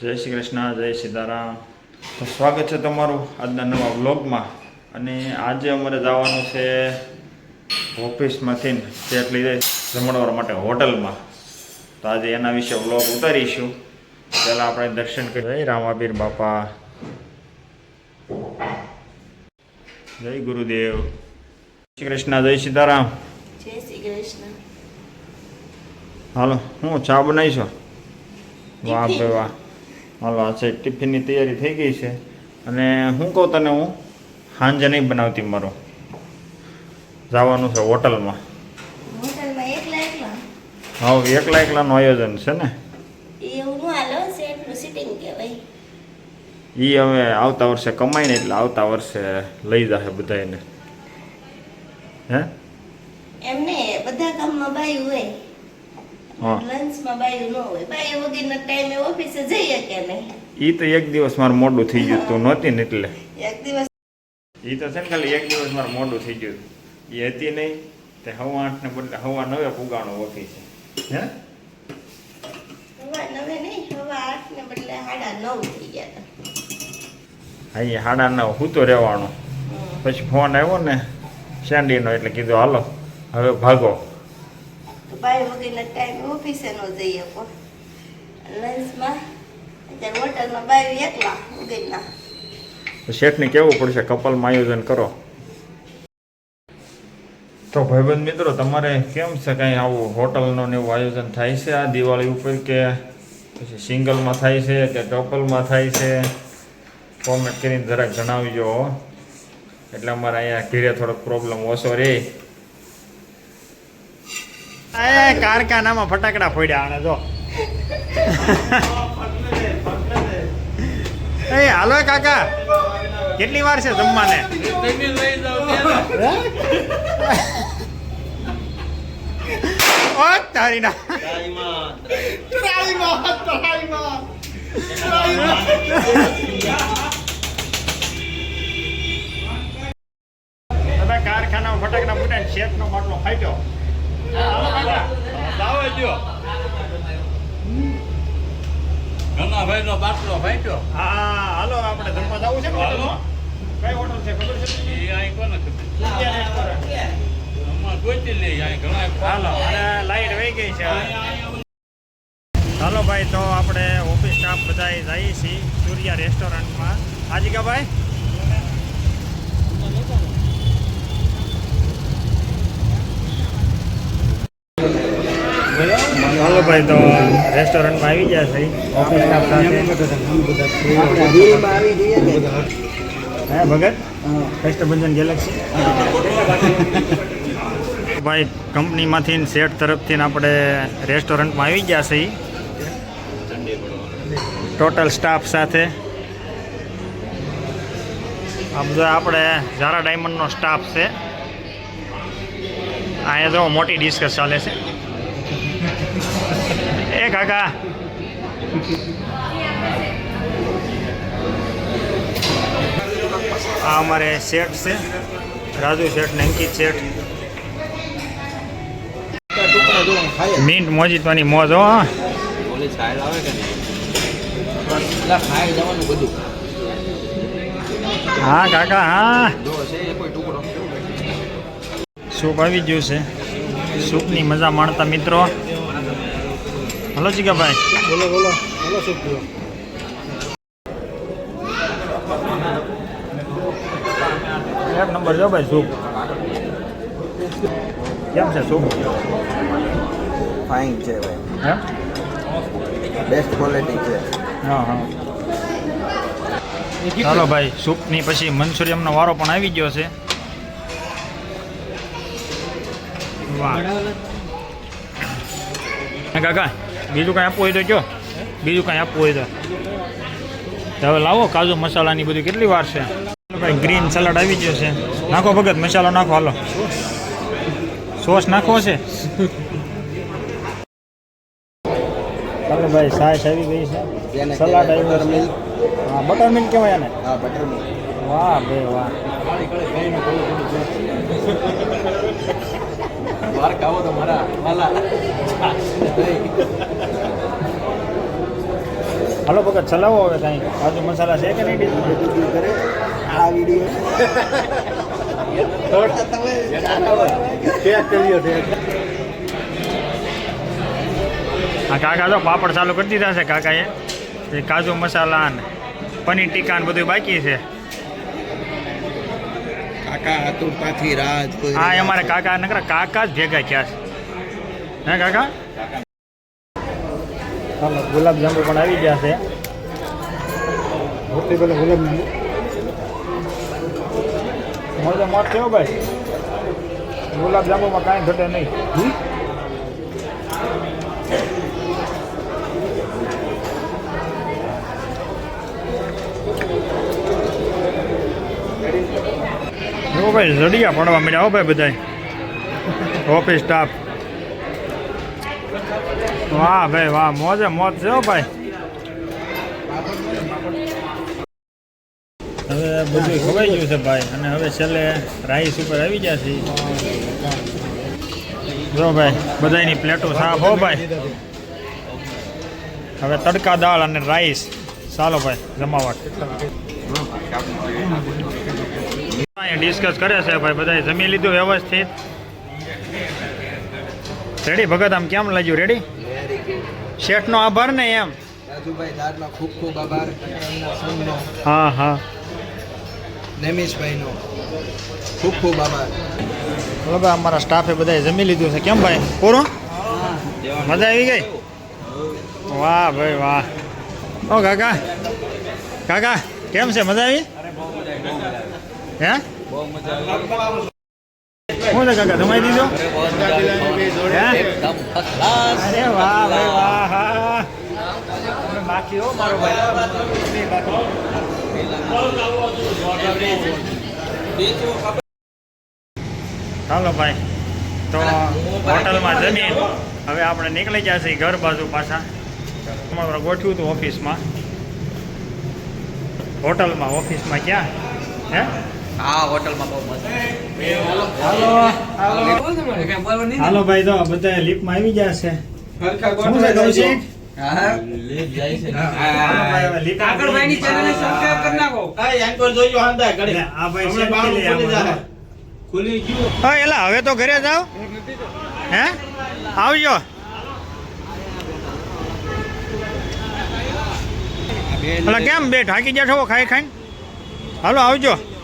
જય શ્રી કૃષ્ણ જય સીતારામ. તો સ્વાગત છે તમારું આજના નવા વ્લોગમાં. અને આજે અમારે જવાનું છે ઓફિસમાંથી ચેક લીધે જમણવાર માટે હોટલમાં. તો આજે એના વિશે વ્લોગ ઉતારીશું. પહેલાં આપણે દર્શન કરી. જય રામાબીર બાપા. જય ગુરુદેવ. જય શ્રી કૃષ્ણ જય સીતારામ. જય શ્રી કૃષ્ણ. હાલો હું ચા બનાવીશો? વાહ. ભાઈ વાહ. હાલો આ છે ટિફિનની તૈયારી થઈ ગઈ છે. અને હું કહું તને હું સાંજે નહીં બનાવતી મારો. જવાનું છે હોટલમાં. હોટલમાં એકલા એકલા? હવે એકલા એકલાનું આયોજન છે ને? એ હવે આવતા વર્ષે કમાઈને એટલે આવતા વર્ષે લઈ જશે બધાને હે? એમને બધા કામમાં બાયું હોય. હા. લંચમાં બાયું ન હોય. બાયું વગરના ટાઈમે ઓફિસે જઈએ કે નહીં? એ તો એક દિવસ મારું મોડું થઈ ગયું તું નહોતી ને એટલે. એક દિવસ એ તો છે ને ખાલી એક દિવસ મારું મોડું થઈ ગયું. એ હતી નહીં તે હવા આઠને બદલે હવા નવે પુગાણો ઓફિસે. હે? હવા નવે નહીં હવા આઠ ને બદલે સાડા નવ થઈ ગયા હતા. હા હાડા નવ હું તો રહેવાનું. પછી ફોન આવ્યો ને શેન્ડીનો એટલે કીધું હાલો હવે ભાગો. બાયું વગરના ટાઈમે ઓફિસે ન જઈએ પણ લંચમાં અત્યારે હોટલમાં બાયું એકલા વગરના. શેઠને કેવું પડશે કપલમાં આયોજન કરો? તો ભાઈબંધ મિત્રો, તમારે કેમ છે કાંઈ આવું હોટલનું ને એવું આયોજન થાય છે? આ દિવાળી ઉપર કે પછી સિંગલમાં થાય છે કે કપલમાં થાય છે? કોમેન્ટ કરીને જરાક જણાવજો. એટલે અમારે અહીંયા ઘીરે થોડોક પ્રોબ્લેમ ઓછો રહે એ કારખાનામાં ફટાકડા ફોડ્યા આને જો. એ, હાલો કાકા. કેટલી વાર છે જમવાને? ઓ, તારી ના. કારખાનામાં ફટાકડા ફૂટે ને શેઠનો બાટલો ફાટ્યો. ભાઈ નો બાટલો ફાટ્યો હા હાલો આપણે જમવા જવું છે હાલો લાઈટ વહી ગઈ છે ચાલો ભાઈ, તો આપણે ઓફિસ સ્ટાફ બધા જઈએ છીએ. સૂર્યા રેસ્ટોરન્ટમાં. હાજી કા ભાઈ ચાલો ભાઈ, તો રેસ્ટોરન્ટમાં આવી ગયા છે. ઓફિસ સ્ટાફ સાથે. હે, ભગત? કષ્ટભંજન ગેલેક્સી ભાઈ કંપનીમાંથી સેટ તરફથી આપણે રેસ્ટોરન્ટમાં આવી ગયા છે. ટોટલ સ્ટાફ સાથે. આ બધા આપણે ઝારા ડાયમંડનો સ્ટાફ છે. અહીંયા તો મોટી ડિસ્કસ ચાલે છે. એ કાકા. આ અમારે શેઠ છે. રાજુ શેઠ ને અંકિત શેઠ. મિન્ટ મોજીતવાની મોજ, હો. હા. કાકા, હા. છે સૂપ આવી ગયું છે. સૂપની મજા માણતા મિત્રો. હલો જીગાભાઈ બોલો બોલો બોલો શું કહ્યું એક નંબર જો ભાઈ સૂપ કેમ છે સૂપ ફાઇન છે ભાઈ હે બેસ્ટ ક્વોલિટી છે હા હા ચાલો ભાઈ સૂપની પછી મંચુરિયમનો વારો પણ આવી ગયો છે। વાહ। કાકા? બીજું કાંઈ આપવું હોય તો જો બીજું કાંઈ આપવું હોય તો. હવે લાવો કાજુ મસાલાની બધું કેટલી વાર છે? ભાઈ ગ્રીન સલાડ આવી ગયો છે. નાખો ભગત મસાલો નાખો હાલો. સોસ નાખવો છે. ભાઈ સાસ આવી ગઈ છે. સલાડ આવી છે. હા બટર મિલ્ક કહેવાય આને હા બટર મિલ્ક વાહ બે વાહ. બહાર આવો તો મારા વાલા હલો ભગત ચલાવો હવે કાંઈ. કાજુ મસાલા છે કે નહીં ડીશમાં? કરે આ વીડિયો કાકા તો પાપડ ચાલુ કરી દીધા છે કાકાએ. એ કાજુ મસાલા ને પનીર ટીકા ને બધું બાકી છે. કાકા આતુરતાથી રાહ જોઈ હા અમારે. કાકા નકરા કાકા જ ભેગા થયા છે. હે કાકા? ચાલો ગુલાબ જાંબુ પણ આવી ગયા છે. મોટી પેલા ગુલાબજાંબુ મોટો મોટ થયો ભાઈ. ગુલાબ જાંબુમાં કાંઈ ઘટે નહીં. જો ભાઈ જડિયા પડવા મળ્યા હો ભાઈ બધા ઓફિસ સ્ટાફ વાહ ભાઈ વાહ મોજે મોજ છે હો ભાઈ. હવે બધું ખવાઈ ગયું છે ભાઈ અને હવે છેલ્લે રાઈસ ઉપર આવી ગયા છે જો ભાઈ બધાની પ્લેટો સાફ હો ભાઈ. હવે તડકા દાળ અને રાઈસ ચાલો ભાઈ જમાવટ અહીંયા ડિસ્કસ કરે છે ભાઈ બધાએ જમી લીધું વ્યવસ્થિત. રેડી ભગત આમ કેમ લાગ્યું? રેડી. શેઠનો આભાર ને એમ? ખૂબ ખૂબ આભાર હા હા. નેમિશભાઈનો ખૂબ ખૂબ આભાર. બરાબર અમારા સ્ટાફે બધાએ જમી લીધું છે. કેમ ભાઈ? પૂરું મજા આવી ગઈ? વાહ ભાઈ વાહ. ઓ કાકા કાકા કેમ છે? મજા આવી? હે? શું છે કાકા જમાઈ દીધો. અરે વાહ, ભાઈ, વાહ બાકી હો, મારો ચાલો ભાઈ, તો હોટલમાં જમીન. હવે આપણે નીકળી ગયા છીએ ઘર બાજુ પાછા. અમારે ગોઠવ્યું હતું ઓફિસમાં. હોટલમાં, ઓફિસમાં ક્યાં? હે? આ હોટલમાં બહુ મસ્ત હાલો હાલો. ભાઈ તો બધા લિફ્ટમાં આવી ગયા છે. શું છે કૌશિક હવે હા. તો ઘરે જાવ હે? આવજો. કેમ બે ઢાકી ગયા છો ખાઈ ખાઈને? હાલો આવજો.